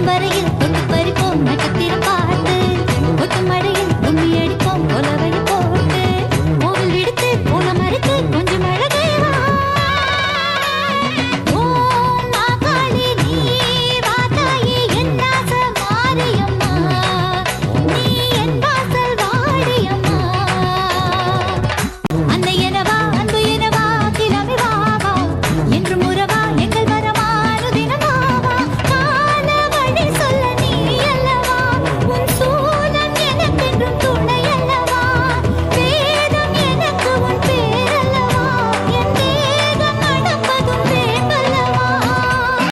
பம்பரையில் கொண்டு பறிப்போம். நட்டத்தில்